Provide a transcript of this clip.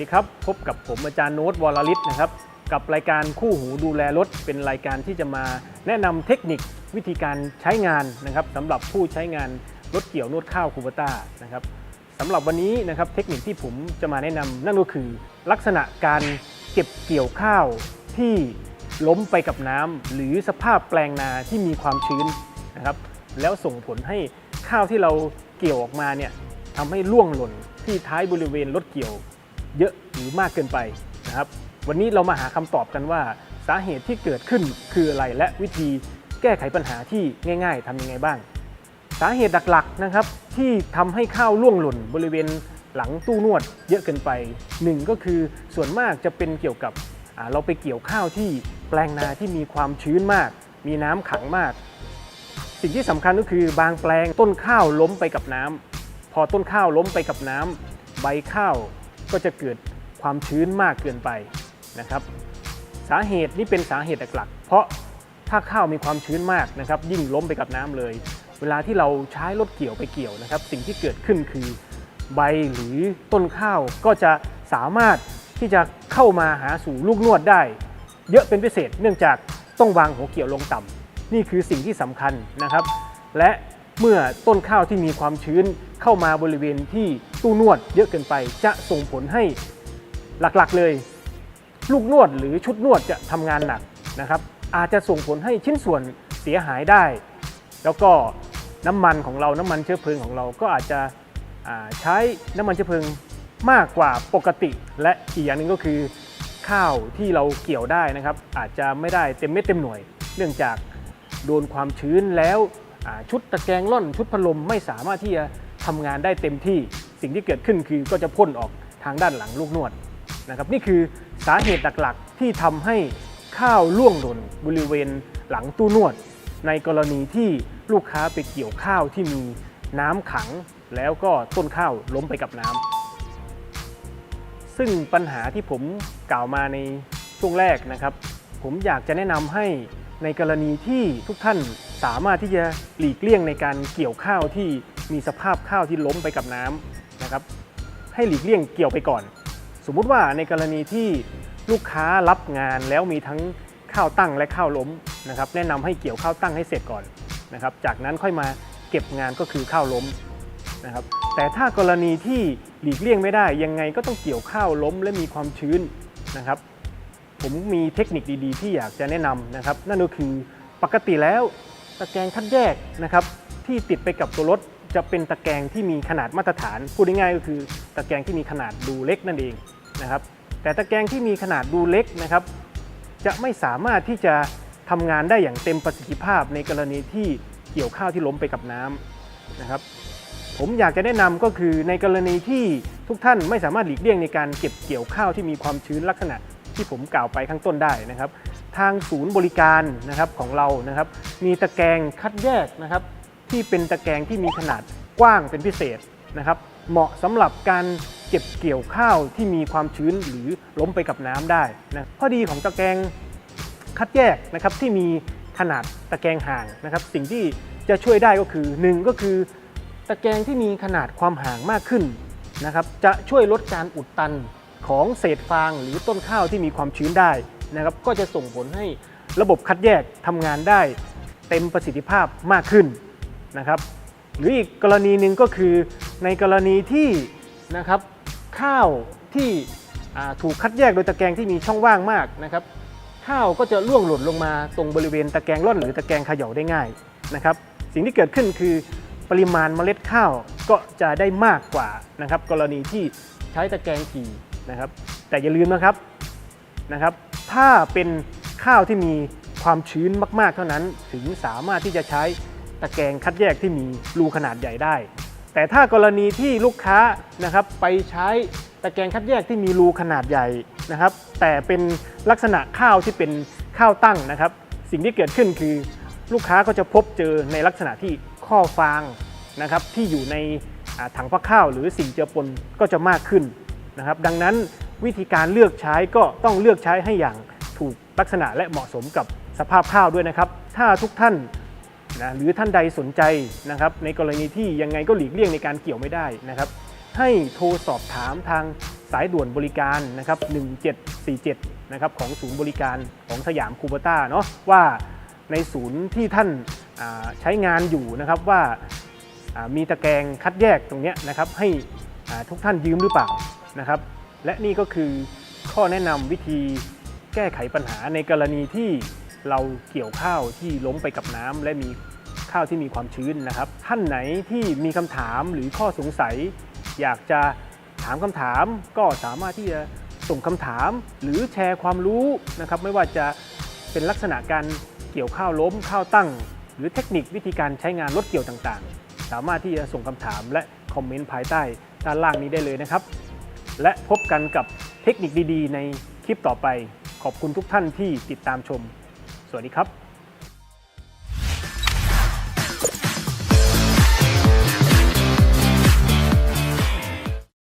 ดีครับ พบกับผมอาจารย์โน้ตวรลิศนะครับ กับรายการคู่หูดูแลรถ เป็นรายการที่จะมาแนะนำเทคนิควิธีการใช้งานนะครับสำหรับผู้ใช้งานรถเกี่ยวนวดข้าวคูเบต้านะครับสำหรับวันนี้นะครับเทคนิคที่ผมจะมาแนะนำนั่นก็คือ ลักษณะการเก็บเกี่ยวข้าวที่ล้มไปกับน้ำหรือสภาพแปลงนาที่มีความชื้นนะครับ แล้วส่งผลให้ข้าวที่เราเกี่ยวออกมาเนี่ยทำให้ร่วงหล่นที่ท้ายบริเวณรถเกี่ยว เยอะหรือมากเกินไปนะครับ วันนี้เรามาหาคำตอบกันว่าสาเหตุที่เกิดขึ้นคืออะไรและวิธีแก้ไขปัญหาที่ง่าย ๆทำยังไงบ้าง สาเหตุหลักๆนะครับที่ทำให้ข้าวร่วงหล่นบริเวณหลังตู้นวดเยอะเกินไปหนึ่งก็คือส่วนมากจะเป็นเกี่ยวกับเราไปเกี่ยวข้าวที่แปลงนาที่มีความชื้นมาก มีน้ำขังมาก สิ่งที่สำคัญก็คือบางแปลงต้นข้าวล้มไปกับน้ำพอต้นข้าวล้มไปกับน้ำใบข้าว ก็จะเกิดความชื้นมากเกินไปนะครับ สาเหตุนี้เป็นสาเหตุหลักๆเพราะถ้าข้าวมีความชื้นมากนะครับ ยิ่งล้มไปกับน้ำเลย เวลาที่เราใช้รถเกี่ยวไปเกี่ยวนะครับ สิ่งที่เกิดขึ้นคือใบหรือต้นข้าวก็จะสามารถที่จะเข้ามาหาสู่ลูกนวดได้ เยอะเป็นพิเศษเนื่องจากต้องวางหัวเกี่ยวลงต่ำนี่คือสิ่งที่สำคัญนะครับ และเมื่อต้นข้าวที่มีความชื้นเข้ามาบริเวณที่ ตู้นวดเยอะเกินไปจะส่งผลให้หลักๆเลย ลูกนวดหรือชุดนวดจะทำงานหนักนะครับ อาจจะส่งผลให้ชิ้นส่วนเสียหายได้ แล้วก็น้ำมันของเราน้ำมันเชื้อเพลิงของเราก็อาจจะใช้น้ำมันเชื้อเพลิงมากกว่าปกติ และอีกอย่างหนึ่งก็คือข้าวที่เราเกี่ยวได้นะครับ อาจจะไม่ได้เต็มเม็ดเต็มหน่วย เนื่องจากโดนความชื้นแล้วชุดตะแกรงล่อนชุดพัดลมไม่สามารถที่จะทำงานได้เต็มที่ สิ่งที่เกิดขึ้นคือก็จะพ่นออกทางด้านหลังลูกนวดนะครับนี่คือสาเหตุหลักๆ ที่ทำให้ข้าวล่วงหล่นบริเวณหลังตู้นวด ในกรณีที่ลูกค้าไปเกี่ยวข้าวที่มีน้ำขัง แล้วก็ต้นข้าวล้มไปกับน้ำซึ่งปัญหาที่ผมกล่าวมาในช่วงแรกนะครับ ผมอยากจะแนะนำให้ในกรณีที่ทุกท่านสามารถที่จะหลีกเลี่ยงในการเกี่ยวข้าวที่มีสภาพข้าวที่ล้มไปกับน้ำ นะครับให้หลีกเลี่ยงเกี่ยวไปก่อน สมมุติว่าในกรณีที่ลูกค้ารับงานแล้วมีทั้งข้าวตั้งและข้าวล้มนะครับแนะนำให้เกี่ยวข้าวตั้งให้เสร็จก่อนนะครับจากนั้นค่อยมาเก็บงานก็คือข้าวล้มนะครับแต่ถ้ากรณีที่หลีกเลี่ยงไม่ได้ยังไงก็ต้องเกี่ยวข้าวล้มและมีความชื้นนะครับ ผมมีเทคนิคดีๆ ที่อยากจะแนะนำนะครับ นั่นก็คือปกติแล้วตะแกรงคัดแยกนะครับที่ติดไปกับตัวรถ จะเป็นตะแกรงที่มีขนาดมาตรฐาน พูดง่ายๆก็คือตะแกรงที่มีขนาดดูเล็กนั่นเองนะครับ แต่ตะแกรงที่มีขนาดดูเล็กนะครับ จะไม่สามารถที่จะทำงานได้อย่างเต็มประสิทธิภาพในกรณีที่เกี่ยวข้าวที่ล้มไปกับน้ำนะครับ ผมอยากจะแนะนำก็คือในกรณีที่ทุกท่านไม่สามารถหลีกเลี่ยงในการเก็บเกี่ยวข้าวที่มีความชื้นลักษณะที่ผมกล่าวไปข้างต้นได้นะครับ ทางศูนย์บริการนะครับของเรานะครับ มีตะแกรงคัดแยกนะครับ ที่เป็นตะแกรงที่มีขนาดกว้างเป็นพิเศษนะครับ เหมาะสำหรับการเก็บเกี่ยวข้าวที่มีความชื้นหรือล้มไปกับน้ำได้นะข้อดีของตะแกรงคัดแยกนะครับที่มีขนาดตะแกรงห่างนะครับ สิ่งที่จะช่วยได้ก็คือ 1 ก็คือ ตะแกรงที่มีขนาดความห่างมากขึ้นนะครับ จะช่วยลดการอุดตันของเศษฟางหรือต้นข้าวที่มีความชื้นได้นะครับ ก็จะส่งผลให้ระบบคัดแยกทำงานได้ เต็มประสิทธิภาพมากขึ้น นะครับ หรืออีกกรณีหนึ่งก็คือในกรณีที่นะครับข้าวที่ถูกคัดแยกโดยตะแกรงที่มีช่องว่างมากนะครับ ข้าวก็จะร่วงหล่นลงมาตรงบริเวณตะแกรงร่อนหรือตะแกรงเขย่าได้ง่ายนะครับ สิ่งที่เกิดขึ้นคือปริมาณเมล็ดข้าวก็จะได้มากกว่านะครับ กรณีที่ใช้ตะแกรงถี่นะครับ แต่อย่าลืมนะครับนะครับ ถ้าเป็นข้าวที่มีความชื้นมาก ๆ เท่านั้น ถึงสามารถที่จะใช้ ตะแกรงคัดแยกที่มีรูขนาดใหญ่ได้ แต่ถ้ากรณีที่ลูกค้านะครับไปใช้ตะแกรงคัดแยกที่มีรูขนาดใหญ่นะครับ แต่เป็นลักษณะข้าวที่เป็นข้าวตั้งนะครับ สิ่งที่เกิดขึ้นคือลูกค้าก็จะพบเจอในลักษณะที่ข้อฟางนะครับที่อยู่ในถังพักข้าว หรือสิ่งเจือปนก็จะมากขึ้นนะครับ ดังนั้นวิธีการเลือกใช้ก็ต้องเลือกใช้ให้อย่างถูกลักษณะและเหมาะสมกับสภาพข้าวด้วยนะครับ ถ้าทุกท่าน นะหรือท่านใดสนใจนะครับในกรณีที่ยังไงก็หลีกเลี่ยงในการเกี่ยวไม่ได้นะครับ ให้โทรสอบถามทางสายด่วนบริการนะครับ 1747 นะครับของศูนย์บริการของสยามคูเบต้าเนาะว่าในศูนย์ที่ท่านาใช้งานอยู่นะครับว่าามีตะแกรงคัดแยกตรงนี้นะครับ ให้ทุกท่านยืมหรือเปล่านะครับ และนี่ก็คือข้อแนะนำวิธีแก้ไขปัญหาในกรณีที่ เราเกี่ยวข้าวที่ล้มไปกับน้ำและมีข้าวที่มีความชื้นนะครับ ท่านไหนที่มีคำถามหรือข้อสงสัย อยากจะถามคำถามก็สามารถที่จะส่งคำถามหรือแชร์ความรู้นะครับ ไม่ว่าจะเป็นลักษณะการเกี่ยวข้าวล้มข้าวตั้ง หรือเทคนิควิธีการใช้งานรถเกี่ยวต่างๆ สามารถที่จะส่งคำถามและคอมเมนต์ภายใต้ด้านล่างนี้ได้เลยนะครับ และพบกันกับเทคนิคดีๆ ในคลิปต่อไป ขอบคุณทุกท่านที่ติดตามชม สวัสดีครับ